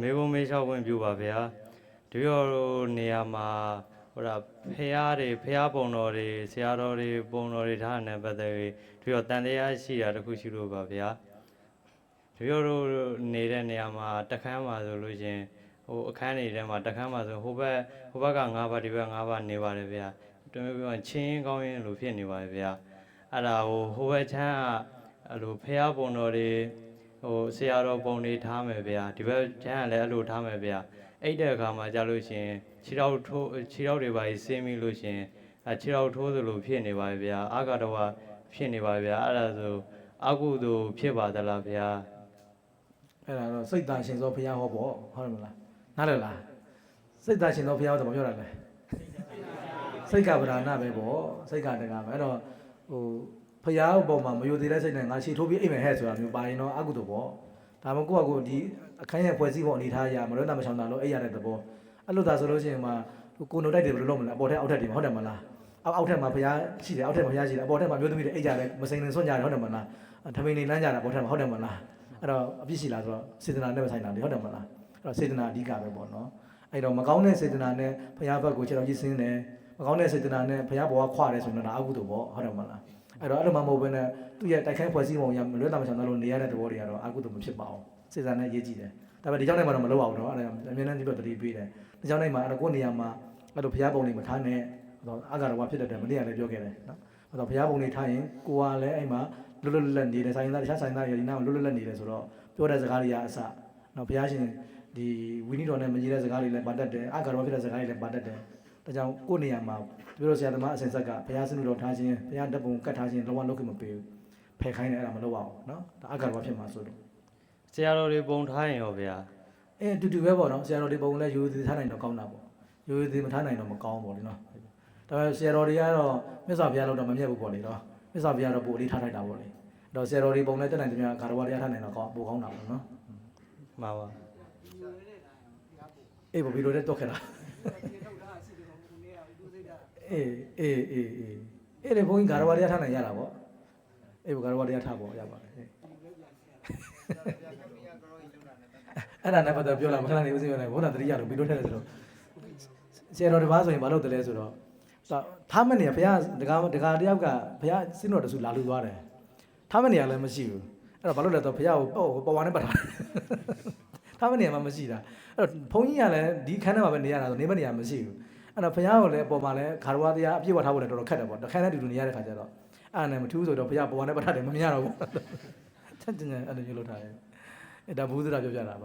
မေကုံမေးလျှောက်ဝင်ပြပါဗျာတပည့်တော်တို့နေရာမှာဟိုဒါဖះတွေဖះပုံတော်တွေဆရာတော်တွေပုံတော်တွေထားတဲ့ပတ်သက်ပြီးတပည့်တော်တန်တရားရှိတာတစ်ခုရှိလို့ပါဗျာတပည့်တော်တို့နေတဲ့နေရာမှာတခန်းမှာဆိုလို့ချင်းဟိုအခန်းတွေထဲမှာတခန်းမှာဆိုဟိုဘက်ဟိုဘက်က9ပါးဒီဘက်9ပါးနေပါတယ်ဗျာတမန်ပြောရင်ချင်းကောင်းရင်လို့ဖြစ်နေပါတယ်ဗျာအဲ့ဒါဟိုဟိုဘက်ချမ်းကအဲ့လိုဖះပုံတော်တွေ ဟိုဆရာတော်ပုံတွေထားမယ်ဗျာဒီဘက်ကျမ်းကလည်းအဲ့လိုထားမယ်ဗျာအဲ့တဲ့အခါမှာကြာလို့ရှရင်ခြေထောက်ထိုးခြေထောက်တွေပါဆင်းပြီးလို့ရှရင်အဲခြေထောက်ထိုးသလိုဖြစ်နေပါဗျာအာဃာတဝဖြစ်နေပါဗျာအဲ့ဒါဆိုအကုသိုလ်ဖြစ်ပါသလားဗျာအဲ့ဒါတော့စိတ်တန်ရှင်သောဘုရားဟောပေါ့ဟုတ်တယ်မလားနားလည်လားစိတ်တန်ရှင်သောဘုရားဟောတော့မပြောတာလဲစိတ်ကဗราဏပဲပေါ့စိတ်ကတကပဲအဲ့တော့ဟို ဘုရားအပေါ်မှာမယိုသေးတဲ့စိတ်နဲ့ငါခြေထိုးပြီးအိမ်မယ်ဟဲ့ဆိုတာမျိုးပါရင်တော့အကုသို့ပေါ့ဒါမှမဟုတ်ကိုယ့်အကိုဒီအခန်းရဲ့ဖွဲ့စည်းပုံအနေထားအရမလွဲတာမချောင်တာလို့အဲ့ရတဲ့သဘောအဲ့လိုသာဆိုလို့ရှိရင်မှာကိုနိုတိုက်တယ်ဘယ်လိုလုပ်မလဲအပေါ်ထက်အောက်ထက်ဒီမှာဟုတ်တယ်မလားအောက်အောက်ထက်မှာဘုရားရှိတယ်အောက်ထက်မှာဘုရားရှိတယ်အပေါ်ထက်မှာမျိုးသမီးတွေအိတ်ကြတယ်မစိန်နေဆွန့်ကြတယ်ဟုတ်တယ်မလားထမိန်နေလမ်းကြတာပေါ်ထက်မှာဟုတ်တယ်မလားအဲ့တော့အပြစ်ရှိလားဆိုတော့စေတနာနဲ့ပဲဆိုင်တာလေဟုတ်တယ်မလားအဲ့တော့စေတနာအဓိကပဲပေါ့နော်အဲ့တော့မကောင်းတဲ့စေတနာနဲ့ဘုရားဘက်ကိုခြေတော်ကြီးဆင်းတယ်မကောင်းတဲ့စေတနာနဲ့ဘုရားဘောကခွာတယ်ဆိုတော့ဒါအကုသို့ပေါ့ဟုတ်တယ်မလား အဲ့တော့အဲ့လိုမှမဟုတ်ဘဲနဲ့သူ့ရဲ့တိုက်ခိုက်ဖွဲ့စည်းပုံရမလွတ်တာမချောင်တော့လို့နေရတဲ့သဘောတွေကတော့အကုသို့မဖြစ်ပါဘူးစေတနာနဲ့ရေးကြည့်တယ်ဒါပေမဲ့ဒီကြောင့်နိုင်မှာတော့မလုပ်အောင်တော့အဲ့ဒါအမြဲတမ်းဒီလိုတတိပေးတယ်ဒီကြောင့်နိုင်မှာအဲ့တော့ကိုယ့်နေရာမှာအဲ့လိုဘုရားပုံတွေမထားနဲ့အဲ့တော့အာဃာတဝဖြစ်တတ်တယ်မနေ့ကလည်းပြောခဲ့တယ်နော်အဲ့တော့ဘုရားပုံတွေထားရင်ကိုကလည်းအဲ့မှာလွတ်လွတ်လပ်လပ်နေတယ်ဆိုင်သားတခြားဆိုင်သားတွေဒီနားမှာလွတ်လွတ်လပ်နေတယ်ဆိုတော့ပြောတဲ့စကားတွေကအစနော်ဘုရားရှင်ဒီဝိနည်းတော်နဲ့မကြီးတဲ့စကားတွေလည်းပါတတ်တယ်အာဃာတော်ဖြစ်တဲ့စကားတွေလည်းပါတတ်တယ် ဒါကြောင့်ကိုယ့်နေရာမှာပြောလို့ဆရာသမားအစဉ်ဆက်ကဘုရားစနုတော်ထားခြင်းဘုရားတပ်ပုံကတ်ထားခြင်းလုံးဝလုပ်ခွင့်မပေးဘူးဖယ်ခိုင်းတယ်အဲ့ဒါမလုပ်ပါဘူးနော်ဒါအာဃာတော်ဖြစ်မှာဆိုလို့ဆရာတော်တွေပုံထားရင်ရောဗျာအဲအတူတူပဲပေါ့နော်ဆရာတော်ဒီပုံလည်းရိုးသေးထားနိုင်တော့ကောင်းတာပေါ့ရိုးသေးမထားနိုင်တော့မကောင်းပေါ့လေနော်ဒါပေမဲ့ဆရာတော်တွေကတော့မြတ်စွာဘုရားလောက်တော့မမြတ်ဘူးပေါ့လေနော်မြတ်စွာဘုရားတော့ပို့အလေးထားထိုက်တာပေါ့လေအဲ့တော့ဆရာတော်တွေပုံလည်းတက်နိုင်တယ်များဂါရဝတရားထားနိုင်တော့ကောင်းပိုကောင်းတာပေါ့နော်မှာပါအေးဘယ်လိုလဲတော့ခဲ့တာ အေးအေးအေးအေးအဲ့ဒီဘုန်းကြီးဂါရဝတရားထားနိုင်ရတာပေါ့အေးဘဂါရဝတရားထားပေါ့ရပါတယ်အေးအဲ့ဒါနဲ့ပတ်သက်ပြောလာမခဏနေဦးစီးရနေဘုရားတတိယလို့ပြီးလို့ထည့်တယ်ဆိုတော့ဆရာတော်တစ်ပါးဆိုရင်မလုပ်တယ်လဲဆိုတော့ထားမနေဘုရားဒကာဒကာတယောက်ကဘုရားစင်းတော်တဆူလာလူသွားတယ်ထားမနေရလည်းမရှိဘူးအဲ့တော့ဘာလို့လဲတော့ဘုရားကိုပေါ့ပဝါနဲ့ပတ်ထားတယ်ထားမနေရမှမရှိတာအဲ့တော့ဘုန်းကြီးကလည်းဒီခန်းထဲမှာပဲနေရတာဆိုနေမနေရမရှိဘူး အဲ့တော့ဘုရားကိုလည်းအပေါ်မှာလည်းခါရဝတရားအပြည့်ဝထားဖို့လည်းတော်တော်ခက်တယ်ပေါ့တစ်ခန်းနဲ့တူတူနေရတဲ့ခါကျတော့အဲ့ဒါနဲ့မထူးဆိုတော့ဘုရားပဝါနဲ့ပတ်ထားတယ်မမြင်ရတော့ဘူးချက်ချင်းချင်းအဲ့လိုမျိုးလုပ်ထားတယ်အဲ့ဒါဘုရားပြောပြတာပါ